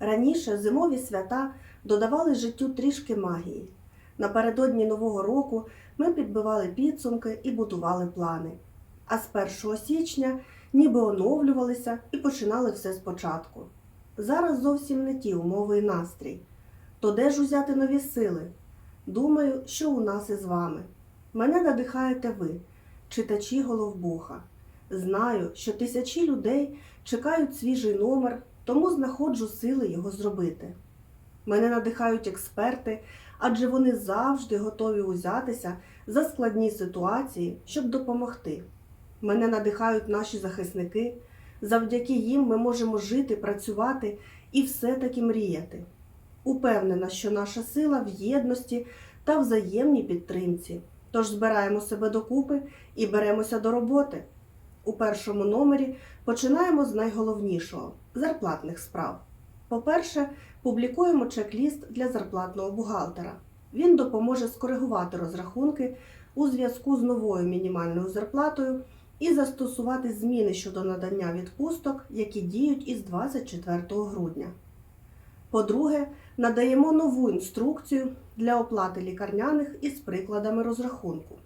Раніше зимові свята додавали життю трішки магії. Напередодні Нового року ми підбивали підсумки і будували плани. А з 1 січня ніби оновлювалися і починали все спочатку. Зараз зовсім не ті умови і настрій. То де ж узяти нові сили? Думаю, що у нас із вами. Мене надихаєте ви, читачі Головбуха. Знаю, що тисячі людей чекають свіжий номер, тому знаходжу сили його зробити. Мене надихають експерти, адже вони завжди готові узятися за складні ситуації, щоб допомогти. Мене надихають наші захисники. Завдяки їм ми можемо жити, працювати і все-таки мріяти. Упевнена, що наша сила в єдності та взаємній підтримці. Тож збираємо себе докупи і беремося до роботи. У першому номері починаємо з найголовнішого зарплатних справ. По-перше, публікуємо чек-ліст для зарплатного бухгалтера. Він допоможе скоригувати розрахунки у зв'язку з новою мінімальною зарплатою і застосувати зміни щодо надання відпусток, які діють із 24 грудня. По-друге, надаємо нову інструкцію для оплати лікарняних із прикладами розрахунку.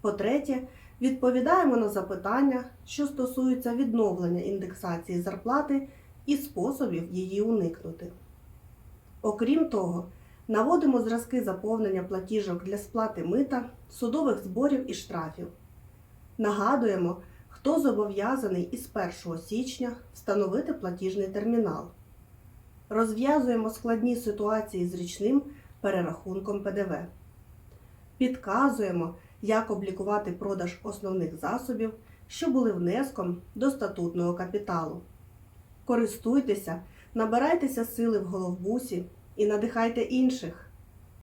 По-третє, відповідаємо на запитання, що стосуються відновлення індексації зарплати і способів її уникнути. Окрім того, наводимо зразки заповнення платіжок для сплати мита, судових зборів і штрафів. Нагадуємо, хто зобов'язаний із 1 січня встановити платіжний термінал. Розв'язуємо складні ситуації з річним перерахунком ПДВ. Підказуємо, як облікувати продаж основних засобів, що були внеском до статутного капіталу. Користуйтеся, набирайтеся сили в головбусі і надихайте інших.